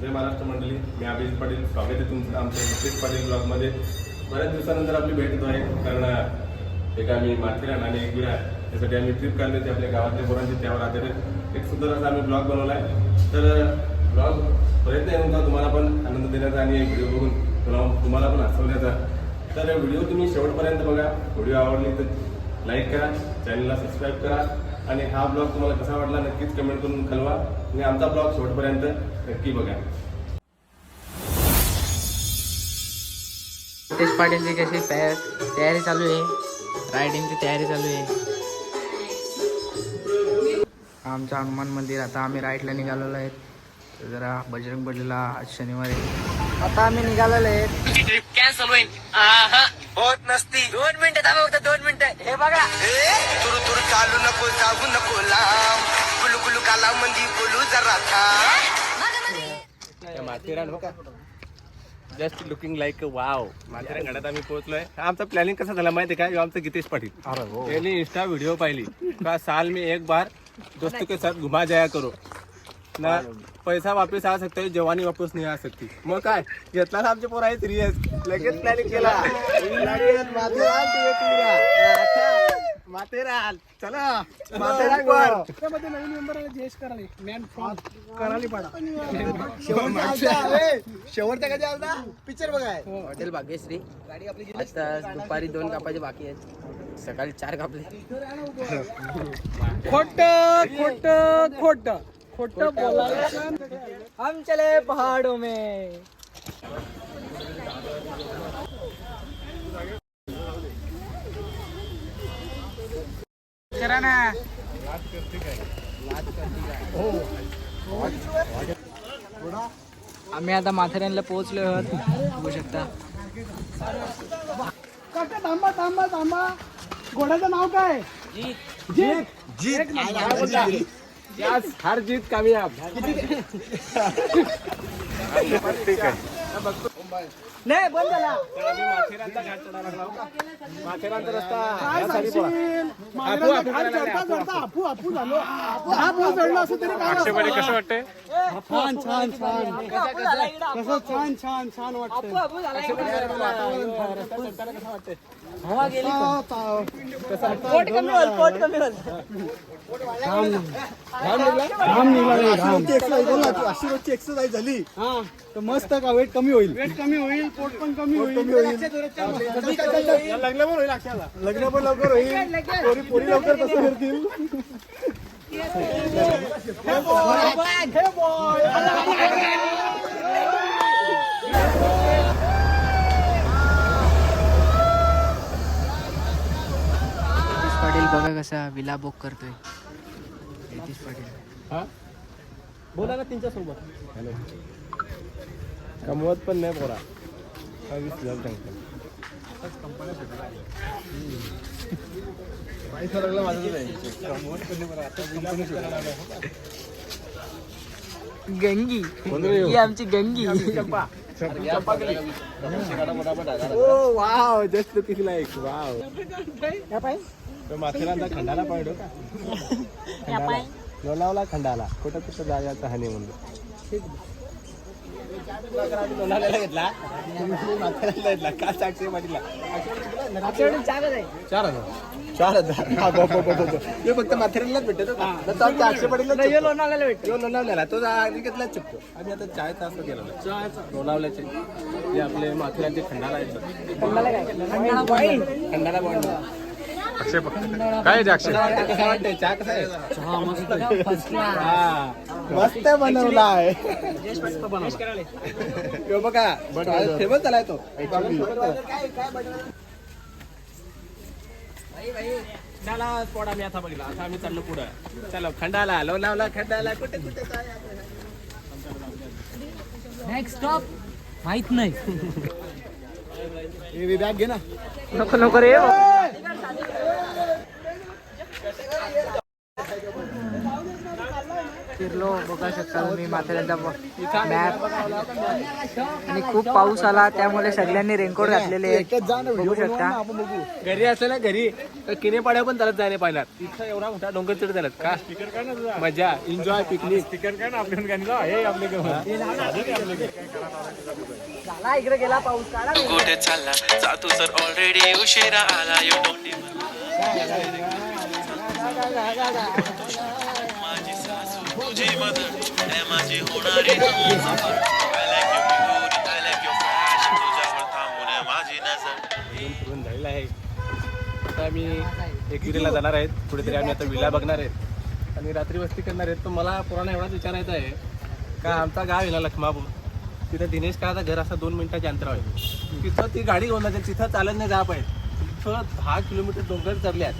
जय महाराष्ट्र मंडळी मी अभिजित पाटील. स्वागत आहे तुमचं आमच्या विशेष पाटील ब्लॉगमध्ये. बऱ्याच दिवसानंतर आपली भेट होत आहे कारण एक आम्ही माथेरान आणि एक विरार यासाठी आम्ही ट्रिप काढली होती आपल्या गावातल्या पोरांची त्यावर आधारित एक सुंदर असा आम्ही ब्लॉग बनवला आहे. तर ब्लॉग प्रयत्न आहे तुम्हाला पण आनंद देण्याचा आणि एक व्हिडिओ बघून तुम्हाला तुम्हाला पण हसवण्याचा तर व्हिडिओ तुम्ही शेवटपर्यंत बघा. व्हिडिओ आवडली तर लाईक करा चॅनलला सबस्क्राईब करा. आणि हा ब्लॉग तुम्हाला कसा वाटला नक्कीच कमेंट करून कळवा. आणि आमचा ब्लॉग शेवटपर्यंत नक्की बघा. नितेश पाटीलची कशी तयार तयारी चालू आहे? रायडिंगची तयारी चालू आहे. आमचं हनुमान मंदिर आता आम्ही राईटला निघालेलो आहेत. जरा बजरंग बलीला आज शनिवार आहे. आता आम्ही निघालेलो आहेत. कॅन्सल होईल. होत नसती दोन मिनिटं थांबा फक्त दोन मिनिटं. हे बघा. तुरु तुरु चालू नको जाऊ नको लांब गुलू गुलू काला मंदी बोलू जरा थांब माथेरान बघा just looking like wow Matheran घाटात आम्ही पोहोचलोय. हा आमचा प्लॅनिंग कसा झाला माहिती का? आमचा गितेश पाटील. त्यांनी इंस्टा व्हिडिओ पाहिली. का साल में एक बार दोस्तों के साथ घुमा जाया करो. ना पैसा वापस आ सकता है जवानी वापस नहीं आ सकती. मग काय? घेतला ना आमचे पोर आहे सिरियस लगेच प्लॅनिंग केला. लगेच माथेरान to Etira. माथेरान. चला. माथेरान वर. शेवटचा कधी आलता पिक्चर बघाय. हॉटेल भाग्यश्री. आता दुपारी दोन कापाचे बाकी आहेत. सकाळी चार कापले. खोट खोट खोट. खोट हम चले पहाड़ों में. करा ना. आम्ही आता माथेरानला पोहोचलो आहोत. बघू शकता. काका थांबा थांबा थांबा. घोड्याचं नाव काय? हार जीत कामयाब नाही बंद झाला. माथेरानचा घाट चढायला लागला होता. माथेरानचा रस्ता काय या साली सांगशील पळा. मागेराला घाट चढता चढता आपू आपू झालो पूल चढलो असं तरी काय कसं वाटतंय छान छान छान कसं छान छान छान वाटतं हवा गेली घाम निघाला? घाम अशी रोजची एक्सरसाइज झाली. हा. तर मस्त का वेट कमी होईल? वेट कमी होईल पोट पण कमी होईल. कमी होईल. लग्न पण होईल अक्षाला लग्न पण लवकर होईल. पोरी पोरी लवकर कसं करतील. नितीश बघा कसा विला बुक करतोय. नितीश पाटील. बोला ना त्यांच्यासोबत हॅलो. कमवत पण नाही पोरा. हा वीस हजार सांगतो. गंगी. ही? आमची Gangi. Oh wow just looking like wow. तो माथेरानचा खंडाला पाहिजे का खंडाला. लोणावला खंडाला. कुठं कुठं जायचं हानी म्हणलं लोणावळ्याला घेतला तुम्ही माथेरानला घेतला का साक्षी पाटीला चार हजार चार हजार हा, बो, बो, बो, बो, बो. हे फक्त माथेरानलाच भेटत. होता. तर तो आमच्या अक्षय चुकतो. आम्ही आता असं केलं लोणावल्याचे जे आपले माथेरानचे खंडाला येतात खंडाला काय अक्षय कसा वाटतंय चहा कसा आहे हा, मस्त बनवला आहे. ह्यो बघा फेमस झालाय तो. चला स्पॉट आम्ही आता बघितला आता आम्ही चाललो पुढं चलो खंडाला लोणावला खंडाला कुठे कुठे नेक्स्ट स्टॉप माहीत नाही बॅग घे ना. नको नको रे फिरलो बघा शकता तुम्ही माथेरानचा मॅप आणि खूप पाऊस आला त्यामुळे सगळ्यांनी रेनकोट घातलेले. बघू शकता. घरी असलं ना घरी तर किने पाड्या पण चालत जायला पाहिजे इथं एवढा मोठा डोंगर चढ चालत का? स्पीकर काय ना मजा एन्जॉय पिकनिक स्पीकर काय ना आपल्या गाणी हे आपले झाला इकडे गेला पाऊस काढा कुठे चालला? जातो सर ऑलरेडी उशिरा आला. यू डोंट आहे माझी झालेला आहे आता आम्ही एकविरीला जाणार आहेत. कुठेतरी आम्ही आता विला बघणार आहेत. आणि रात्री वस्ती करणार आहेत. तर मला पुराणा एवढाच विचारायचा आहे. का आमचा गाव आहे ना लखमापूर? तिथं दिनेश काळाचा घर असा दोन मिनिटाच्या अंतरावर आहे. तिथं ती गाडी घेऊन जाते. तिथं चालत नाही जा पाहिजे तिथं दहा किलोमीटर डोंगर चढल्यात.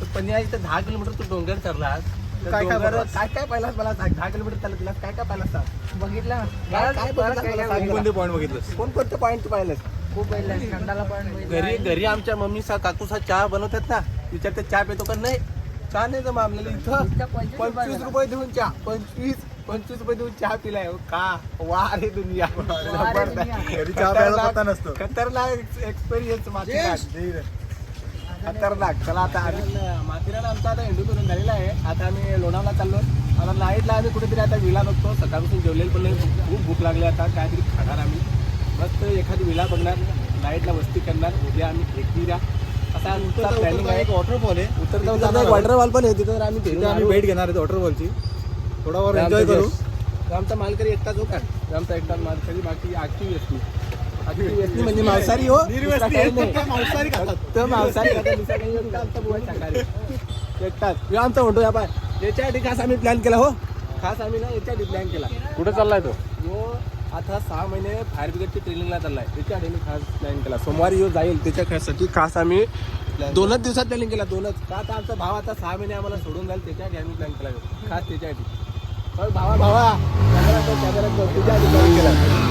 तर पण इथं दहा किलोमीटर तू डोंगर चढलास. काय काय बघलास? काय काय पाहिलास मला सांग. दहा किलोमीटर चालत गेलास काय काय पाहिलास सांग. बघितलं काय काय मला सांग. कोणते पॉईंट बघितलं कोणकोणते पॉईंट तू पाहिलंस? खूप पहिलं खंडाला घरी घरी आमच्या मम्मी सा काकूसा चहा बनवतात ना. विचारते चहा पितो का? नाही. चहा नाही जमा आपल्याला इथं. पंचवीस रुपये देऊन चहा. पंचवीस पंचवीस रुपये देऊन चहा पिलाय. हो का? वा रे दुनिया. घरी चहा प्यायला पत्ता नसतो. खतरनाक एक्सपिरियन्स खतरनाक. चला आता आम्ही माथेरान आमचा आता हिंदू करून झालेला आहे. आता आम्ही लोणावळा चाललो आता नाईटला आम्ही कुठेतरी आता विला बघतो. सकाळपासून जेवलेलं पण नाही. खूप भूक लागली आता. काहीतरी खाणार आम्ही. मस्त एखादी विला बघणार. नाईटला वस्ती करणार. उद्या आम्ही एकविरा असा आमचा प्लॅनिंग आहे. वॉटरफॉल आहे. उतरता उतरता वॉटरफॉल पण आहे. तिथं तर आम्ही तिथे आम्ही. भेट घेणार आहे वॉटरफॉलची थोडा वर एन्जॉय आमचा करू. आमचा मालकरी एकटाच हो का? तर आमचा एकटाच मालकरी. बाकी आखी व्यक्ती व्यक्ती म्हणजे मांसाहारी हो. दुसरा काही नाही. मांसाहारी खातात. फक्त मांसाहारी खातात, दुसरा काही नाही. आमचा बुवा शाकाहारी. एकटाच ह्यो आमचा म्हणतो या पाय. याच्यासाठी खास आम्ही प्लॅन केला हो. खास आम्ही ना याच्यासाठी प्लॅन केला. कुठे चाललाय तो? यो आता सहा महिने फायर ब्रिगेडची ट्रेनिंगला चाललाय. त्याच्यासाठी मी खास प्लॅन केला. सोमवारी यो जाईल. त्याच्यासाठी खास आम्ही दोनच दिवसात प्लॅनिंग केला दोनच. का आता आमचा भाव आता सहा महिने आम्हाला सोडून जाईल त्याच्यासाठी आम्ही प्लॅन केला ह्यो. खास त्याच्यासाठी पण भावा भावा. तुझ्या आधी प्लॅन केला.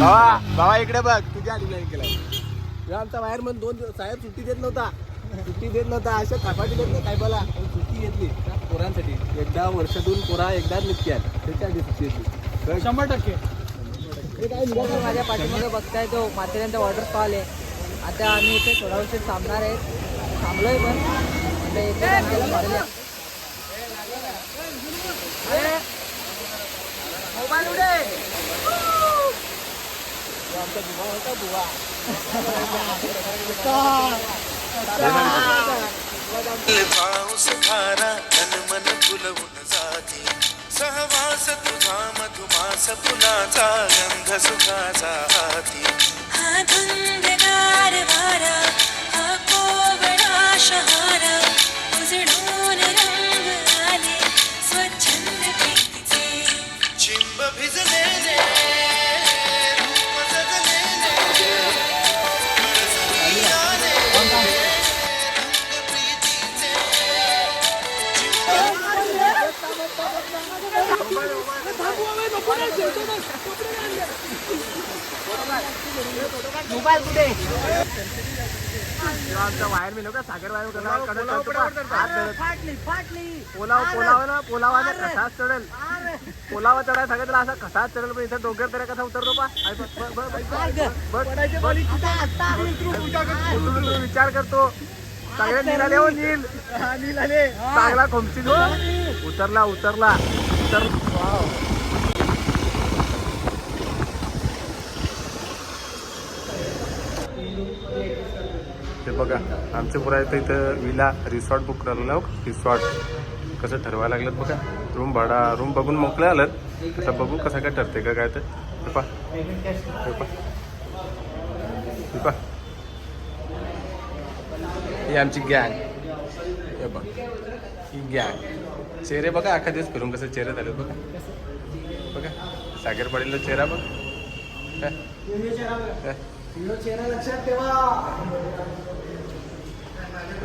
भावा भावा इकडे बघ तुझ्या आधी प्लॅन केला ह्यो आमचा बाहेर मग दोन दिवस साहेब सुट्टी देत नव्हता. सुट्टी देत नव्हता अशा थापाटी देत नाही काय बोला पण सुट्टी घेतली. त्या पोरांसाठी. एकदा वर्षातून पोरा एकदा निघतात त्याच्यासाठी सुट्टी घेतली. शंभर टक्के. माझ्या पाठीमागे? बघताय तो. माथेरानचा वॉटरफॉल आहे. आता आम्ही इथे थोडा वेळ थांबणार आहे. थांबलोय पण. आता इथे भरल्या. मोबाईल उडे. पाऊस खारा तन मन फुलवून जाते सहवास तुझा मधुमास फुलाचा गंध सुखाचा हाती हा धुंदगार वारा हा कोवळा शहारा उजळून रंग आले स्वच्छंद मोबाईल कुठे? आमचा वायर मी नव्हता सागर वायर फाटली फाटली. पोलाव कसाच चढेल? पोलावा चढायला सांगितलं असा कसाच चढेल? पण इथं डोंगर तरी कसा उतरतो पा? विचार करतो. सगळे निघाले हो नील. चांगला खोमची उतरला उतरला उतर हे बघा. आमच्या पुरा इथं इथं विला रिसॉर्ट बुक करायला लाव रिसॉर्ट कसं ठरवायला लागलं बघा. रूम भाडा रूम बघून मोकळे आलं आता बघू कसं काय ठरते का काय तर पा ही आमची गँग. हे बघ. ही गँग. चेहरे बघा अख्खा दिवस फिरून कसं चेहरे झाले बघा. बघा. सागर पडेल चेहरा बघ. काय?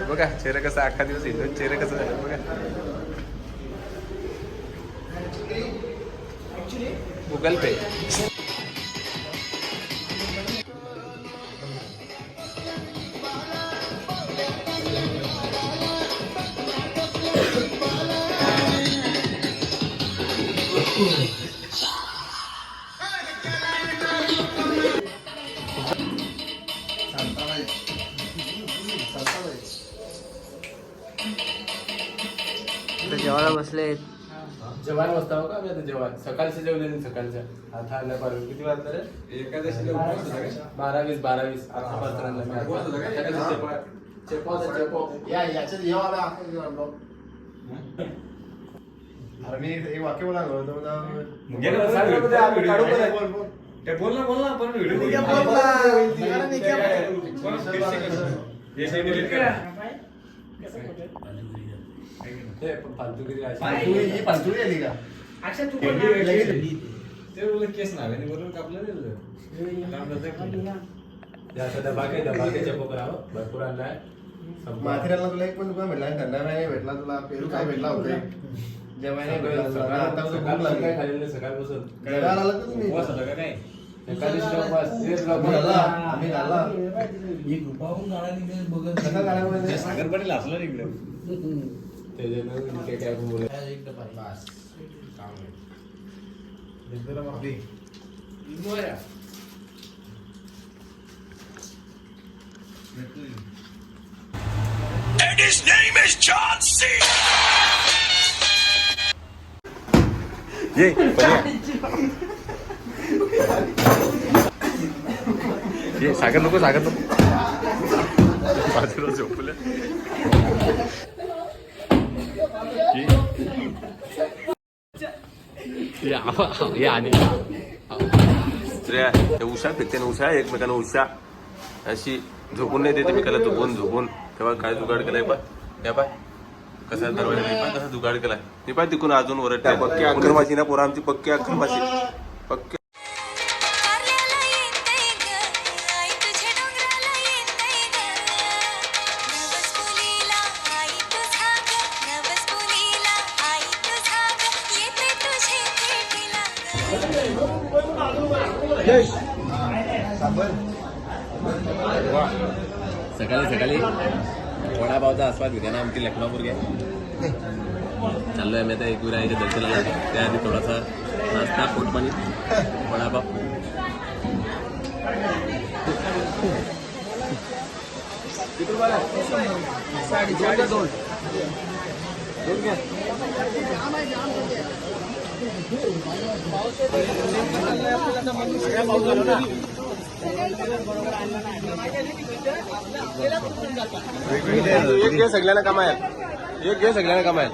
बघा चेहरा कसा अख्खा दिवस येतो चेहरा कसं झालं बघा. गुगल पे बसलेत जेवण वाजता हो का? आम्ही आता जेवण सकाळचं जेवले नाही सकाळच्या. आता आल्या पाहिजे किती वाजता रे? बारा वीस बारा वीस आता आणलं मी. चेपा- चेपा होता. या याच्यात जेवा. अरे मी एक वाक्य बोला सांग ना मध्ये आपण काढू पण आहे. हे फालतूगिरी अशी. पांचुळी ही पांचुळी आली का करावं भरपूर आणलाय संपला. माथेरानला तुला एक पण दुकान भेटला थंडा नाही भेटला तुला पेरू काय भेटला होते? जेव्हा नाही भेटला तुला. सकाळ- आता तुला भूक सकाळ- लागली. सकाळी खाल्लेलं सकाळपासून. जेवायला आला का तुम्ही. हे ब्लॉग आम्ही कसा गाड्या म्हणजे त्याच्यानं ते काय बोलू. And his name is John C. सागर नको सागर नको. बाजूला झोपलं. स्त्रिया त्या उषा फेकते ना उषा एकमेकांना उषा अशी झोपून नाही देते मी झोपून झोपून. तेव्हा काय जुगाड केलाय पा या पाय. कसा दरवाजा? नाही पाय कसा जुगाड केलाय? मी पाय तिकून अजून वरट पक्की अक्कलमाशी ना पोरा आमची पक्की अक्कलमाशी पक्की सकाळी सकाळी. वडापावचा आस्वाद घेते ना आमची लखनौपूर घ्या चाललोय आम्ही आता एक विरायच्या दर्शनाला. त्याआधी थोडासा नाश्ता पोटपाणी वडापाव. एक घे सगळ्यांना कमायल एक घे सगळ्यांना कमायल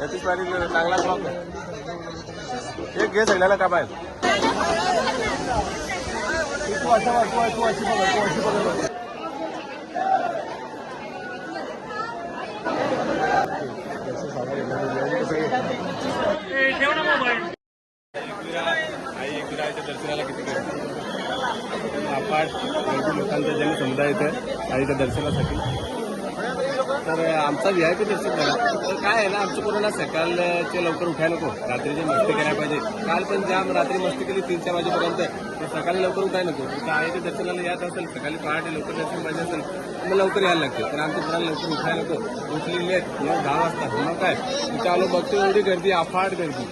याचीच पारी चांगला ब्लॉग आहे. एक घे सगळ्यांना कमायल तू अशी बघ, तू तू अशी बघ, तू अशी बघ. आई एकविराच्या दर्शनाला किती गर्दी अपाट भरपूर लोकांचा जनसमुदाय इथं दर्शनासाठी. तर आमचा व्ही आय पी दर्शन झाला तर काय आहे ना आमचं कोणाला सकाळचे लवकर उठायला नको. रात्रीची मस्ती करायला पाहिजे. काल पण जाम रात्री मस्ती केली तीन चार वाजेपर्यंत. तर सकाळी लवकर उठायला नको. तर आईच्या दर्शनाला यायचं असेल सकाळी पहाटे लवकर दर्शन पाहिजे असेल तर मग लवकर यायला लागते. तर आमच्या पुराला लवकर उठायला नको. उठली लेट मग दहा वाजता. मग काय? तिथे आलो बघतो एवढी गर्दी अफाट गर्दी.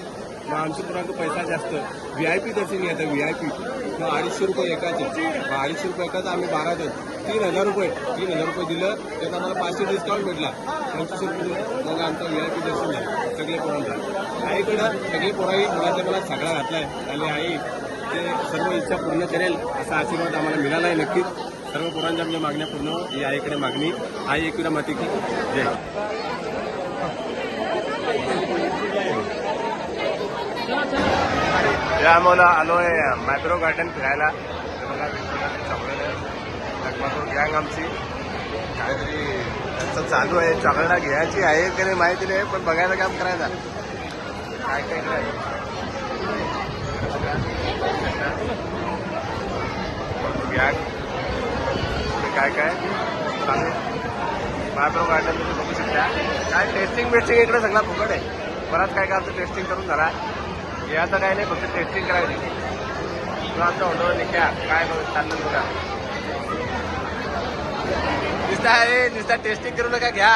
मग आमच्या पुरांक पैसा जास्त. व्ही आय पी दर्शन घेतात व्ही आय पी मग अडीचशे रुपये एकाचे. मग अडीचशे रुपये एकाच आम्ही बारा जण. तीन हजार रुपये तीन हजार रुपये दिलं त्यात आम्हाला पाचशे डिस्काउंट भेटला. पंचवीस रुपये दिलं मग आमचं व्ही आय पी दर्शन झालं सगळे पोरांचा. आईकडं सगळे पोराई मुलाच्या मला सगळा घातलाय. आणि आई ते सर्व इच्छा पूर्ण करेल असा आशीर्वाद आम्हाला मिळाला आहे नक्कीच. सर्व पोरांच्या म्हणजे मागण्या पूर्ण ही आईकडे मागणी. आई एकविरा माती की जय. या आम्हाला आलोय मॅक्रो गार्डन फिरायला. बघा लखमापूर गँग आमची. काहीतरी त्यांचं चालू आहे चांगला घ्यायची आहे की नाही माहिती नाही पण बघायला काम करायचं. काय काय करायचं गँग काय काय? चालू. मॅक्रो गार्डन तुम्ही बघू शकता. काय टेस्टिंग बेस्टिंग इकडे सगळा फुकट आहे. बराच काय काय आमचं टेस्टिंग करून झाला. हे आता काय नाही फक्त टेस्टिंग करायची. तुला आमच्या ऑर्डर निघ्या काय चाललं तुला. नुसता आहे नुसता टेस्टिंग करू नका घ्या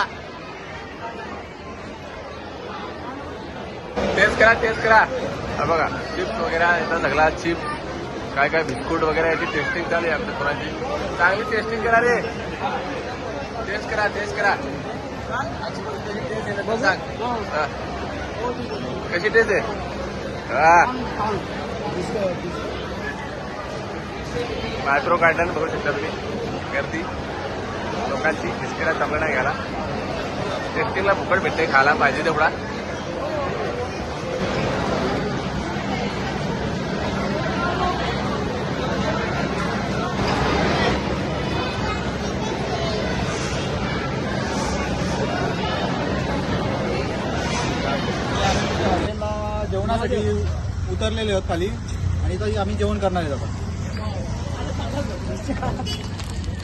टेस्ट करा टेस्ट करा हा बघा चिप्स वगैरे येतात सगळा चिप काय काय बिस्कुट वगैरे याची टेस्टिंग चालू आहे आमच्या कोणाची चांगली टेस्टिंग करा रे टेस्ट करा टेस्ट करा सांग कशी टेस्ट आहे हा मायक्रो गार्डन बघू शकता तुम्ही गर्दी लोकांची बिस्किटा चांगलं नाही घ्यायला टेस्टिंगला फुकट भेटते खायला पाहिजे तेवढा. जेवणासाठी उतरलेले आहोत खाली. आणि इथं आम्ही जेवण करणार आहेत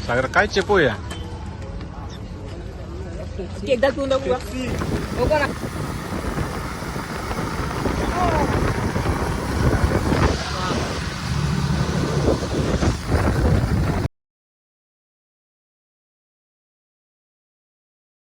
सागर काय चेपो या एकदा तू नको का? नको ना